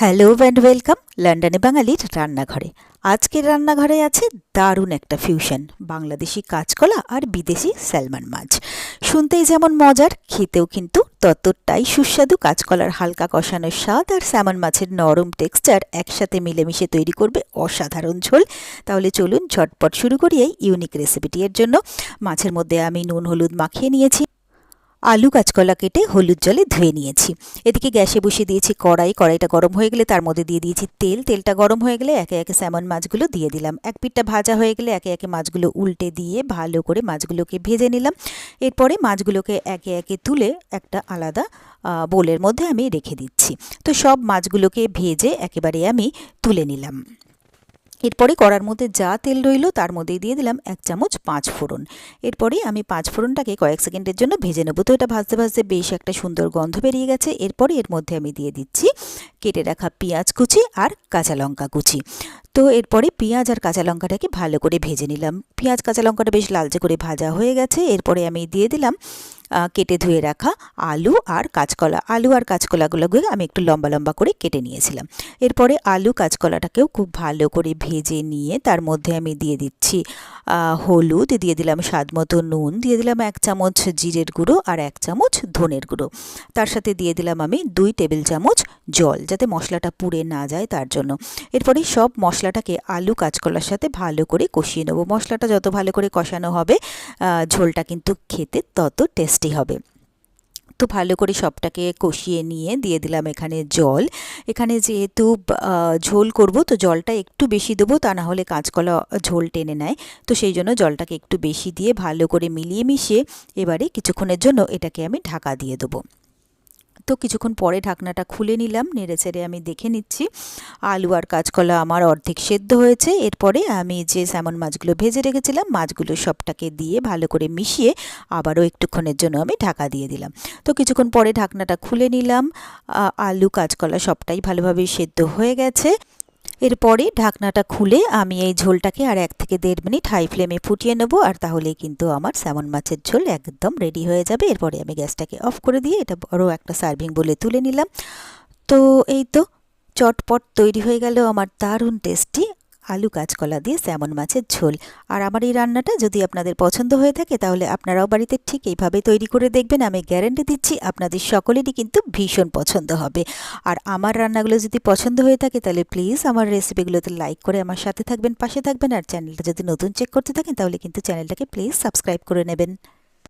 Hello and welcome লন্ডনে বাঙালির রান্নাঘরে। আজকের রান্নাঘরে আছে দারুণ একটা ফিউশন বাংলাদেশি কাঁচকলা আর বিদেশি স্যালমন মাছ। শুনতেই যেমন মজার, খেতেও কিন্তু ততটাই সুস্বাদু কাঁচকলার হালকা কষানোর স্বাদ আর স্যামন মাছের নরম টেক্সচার একসাথে মিলেমিশে তৈরি করবে অসাধারণ ঝোল। তাহলে চলুন ঝটপট শুরু করি এই ইউনিক রেসিপিটি এর জন্য। মাছের মধ্যে আমি নুন, হলুদ মাখিয়ে নিয়েছি। আলু কাঁচকলা কেটে হলুদ জলে ধুয়ে নিয়েছি। এদিকে গ্যাসে বসিয়ে দিয়েছি কড়াই। কড়াইটা গরম হয়ে গেলে তার মধ্যে দিয়ে দিয়েছি তেল। তেলটা গরম হয়ে গেলে একে একে স্যামন মাছগুলো দিয়ে দিলাম। এক পিঠটা ভাজা হয়ে গেলে একে একে মাছগুলো উল্টে দিয়ে ভালো করে মাছগুলোকে ভেজে নিলাম। এরপরে মাছগুলোকে একে একে তুলে একটা আলাদা বোলের মধ্যে আমি রেখে দিচ্ছি। তো সব মাছগুলোকে ভেজে একেবারে আমি তুলে নিলাম। এরপরে কড়ার মধ্যে যা তেল রইল তার মধ্যেই দিয়ে দিলাম এক চামচ পাঁচ ফোড়ন। এরপরে আমি পাঁচ ফোড়নটাকে কয়েক সেকেন্ডের জন্য ভেজে নেব। তো এটা ভাজতে ভাজতে বেশ একটা সুন্দর গন্ধ বেরিয়ে গেছে। এরপরে এর মধ্যে আমি দিয়ে দিচ্ছি কেটে রাখা পেঁয়াজ কুচি আর কাঁচা লঙ্কা কুচি। তো এরপরে পেঁয়াজ আর কাঁচা লঙ্কাটাকে ভালো করে ভেজে নিলাম। পেঁয়াজ, কাঁচা লঙ্কাটা বেশ লালচে করে ভাজা হয়ে গেছে। এরপরে আমি দিয়ে দিলাম কেটে ধুয়ে রাখা আলু আর কাঁচকলা। আলু আর কাঁচকলাগুলোকে আমি একটু লম্বা লম্বা করে কেটে নিয়েছিলাম। এরপরে আলু কাঁচকলাটাকেও খুব ভালো করে ভেজে নিয়ে তার মধ্যে আমি দিয়ে দিচ্ছি হলুদ, দিয়ে দিলাম স্বাদ মতো নুন, দিয়ে দিলাম এক চামচ জিরের গুঁড়ো আর এক চামচ ধনের গুঁড়ো। তার সাথে দিয়ে দিলাম আমি দুই টেবিল চামচ জল যাতে মশলাটা পুড়ে না যায় তার জন্য। এরপরে সব মশলাটাকে আলু কাঁচকলার সাথে ভালো করে কষিয়ে নেব। মশলাটা যত ভালো করে কষানো হবে ঝোলটা কিন্তু খেতে তত টেস্টি হবে। তো ভালো করে সবটাকে কষিয়ে নিয়ে দিয়ে দিলাম এখানে জল। এখানে যেহেতু ঝোল করব, তো জলটা একটু বেশি দেবো, তা না হলে কাঁচকলা ঝোল টেনে নেয়। তো সেই জন্য জলটাকে একটু বেশি দিয়ে ভালো করে মিলিয়ে মিশিয়ে এবারে কিছুক্ষণের জন্য এটাকে আমি ঢাকা দিয়ে দেবো। তো কিছুক্ষণ পরে ঢাকনাটা খুলে নিলাম, নেড়ে চেড়ে আমি দেখে নিচ্ছি, আলু আর কাঁচকলা আমার অর্ধেক সেদ্ধ হয়েছে। এরপরে আমি যে স্যামন মাছগুলো ভেজে রেখেছিলাম, মাছগুলো সবটাকে দিয়ে ভালো করে মিশিয়ে আবারও একটুক্ষণের জন্য আমি ঢাকা দিয়ে দিলাম। তো কিছুক্ষণ পরে ঢাকনাটা খুলে নিলাম আলু, কাঁচকলা সবটাই ভালোভাবে সেদ্ধ হয়ে গেছে। এরপরে ঢাকনাটা খুলে আমি এই ঝোলটাকে আর এক থেকে দেড় মিনিট হাই ফ্লেমে ফুটিয়ে নেব, আর তাহলেই কিন্তু আমার স্যামন মাছের ঝোল একদম রেডি হয়ে যাবে। এরপরে আমি গ্যাসটাকে অফ করে দিয়ে এটা বড় একটা সার্ভিং বলে তুলে নিলাম। তো এই তো চটপট তৈরি হয়ে গেল, আমার দারুণ টেস্টি আলু কাঁচকলা দিয়ে স্যামন মাছের ঝোল। আর আমার এই রান্নাটা যদি আপনাদের পছন্দ হয়ে থাকে, তাহলে আপনারাও বাড়িতে ঠিক এইভাবে তৈরি করে দেখবেন। আমি গ্যারেন্টি দিচ্ছি, আপনাদের সকলেরই কিন্তু ভীষণ পছন্দ হবে। আর আমার রান্নাগুলো যদি পছন্দ হয়ে থাকে, তাহলে প্লিজ আমার রেসিপিগুলোতে লাইক করে আমার সাথে থাকবেন, পাশে থাকবেন। আর চ্যানেলটা যদি নতুন চেক করতে থাকেন, তাহলে কিন্তু চ্যানেলটাকে প্লিজ সাবস্ক্রাইব করে নেবেন।